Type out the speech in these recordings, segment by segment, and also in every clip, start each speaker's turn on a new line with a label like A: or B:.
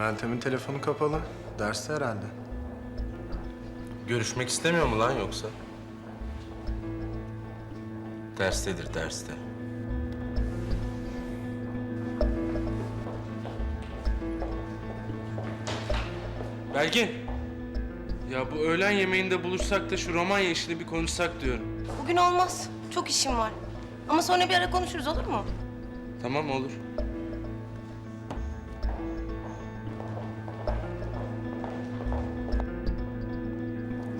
A: Meltem'in telefonu kapalı. Derste herhalde.
B: Görüşmek istemiyor mu lan yoksa? Derstedir derste. Belgin. Ya bu öğlen yemeğinde buluşsak da şu Romanya işini bir konuşsak diyorum.
C: Bugün olmaz. Çok işim var. Ama sonra bir ara konuşuruz olur mu?
B: Tamam olur.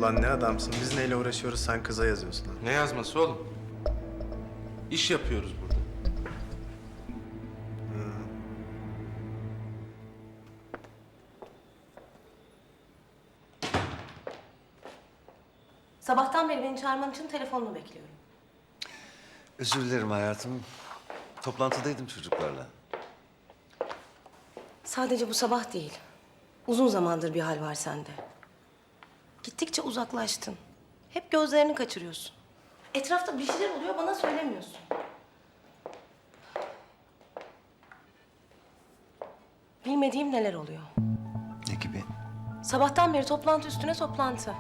A: Ulan ne adamsın. Biz neyle uğraşıyoruz sen kıza yazıyorsun. ha.
B: Ne yazması oğlum? İş yapıyoruz burada.
C: Sabahtan beri beni çağırman için telefonunu bekliyorum.
D: Özür dilerim hayatım. Toplantıdaydım çocuklarla.
C: Sadece bu sabah değil. Uzun zamandır bir hal var sende. Gittikçe uzaklaştın. Hep gözlerini kaçırıyorsun. Etrafta bir şeyler oluyor bana söylemiyorsun. Bilmediğim neler oluyor.
D: Ne gibi?
C: Sabahtan beri toplantı üstüne toplantı.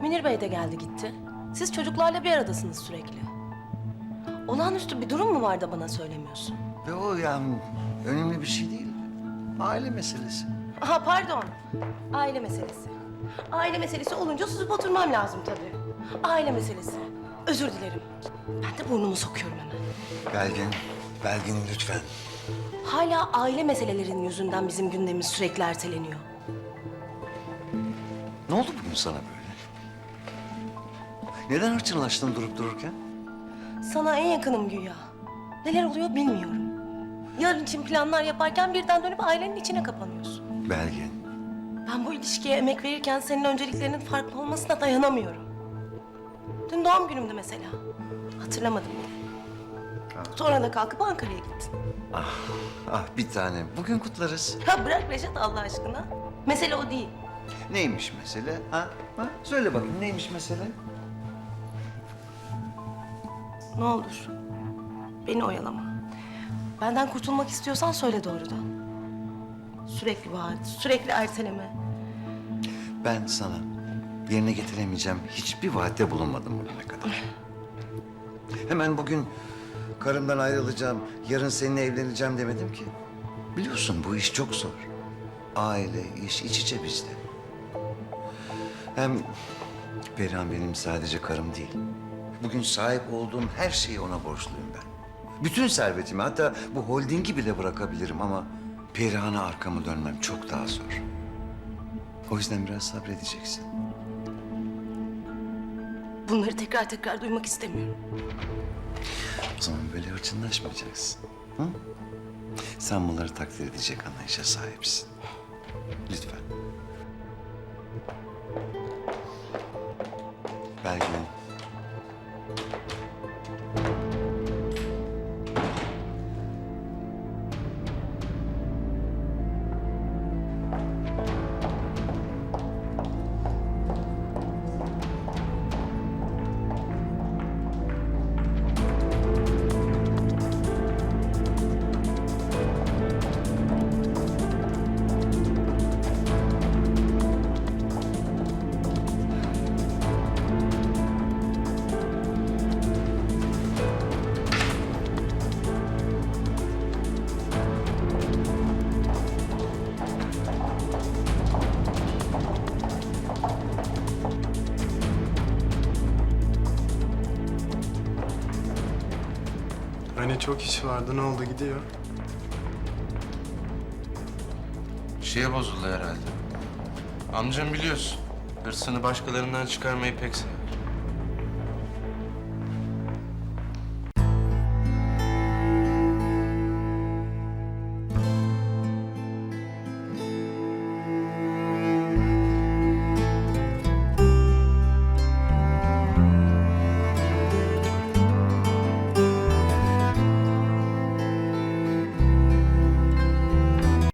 C: Münir Bey de geldi gitti. Siz çocuklarla bir aradasınız sürekli. Olağanüstü bir durum mu var da bana söylemiyorsun?
D: Ve o yani önemli bir şey değil. Aile meselesi.
C: Aha pardon. Aile meselesi. Aile meselesi olunca susup oturmam lazım tabii. Aile meselesi. Özür dilerim. Ben de burnumu sokuyorum hemen.
D: Belgin, Belgin lütfen.
C: Hala aile meselelerinin yüzünden bizim gündemimiz sürekli erteleniyor.
D: Ne oldu bugün sana böyle? Neden hırçınlaştın durup dururken?
C: Sana en yakınım güya. Neler oluyor bilmiyorum. Yarın için planlar yaparken birden dönüp ailenin içine kapanıyorsun.
D: Belgin,
C: Ben bu ilişkiye emek verirken senin önceliklerinin farklı olmasına dayanamıyorum. Dün doğum günümdü mesela. Hatırlamadım bile. Sonra da kalkıp Ankara'ya gittin.
D: ah bir tanem. Bugün kutlarız.
C: Ya bırak Reşat Allah aşkına. Mesele o değil.
D: Neymiş mesele? Ha? ha? Söyle bakayım neymiş mesele?
C: Ne olur. Beni oyalama. Benden kurtulmak istiyorsan söyle doğrudan. Sürekli vaat, sürekli erteleme.
D: Ben sana yerine getiremeyeceğim hiçbir vaatte bulunmadım bugüne kadar. Hemen bugün karımdan ayrılacağım, yarın seninle evleneceğim demedim ki. Biliyorsun bu iş çok zor. Aile, iş iç içe bizde. Hem Perihan benim sadece karım değil. Bugün sahip olduğum her şeyi ona borçluyum ben. Bütün servetimi hatta bu holdingi bile bırakabilirim ama Perihan'a arkamı dönmem çok daha zor. O yüzden biraz sabredeceksin.
C: Bunları tekrar tekrar duymak istemiyorum.
D: O zaman böyle hırçınlaşmayacaksın. Hı? Sen bunları takdir edecek anlayışa sahipsin. Lütfen. Belgin.
A: Hani çok iş vardı ne oldu gidiyor?
B: Şeye bozuldu herhalde. Amcam biliyorsun. Hırsını başkalarından çıkarmayı pek sever.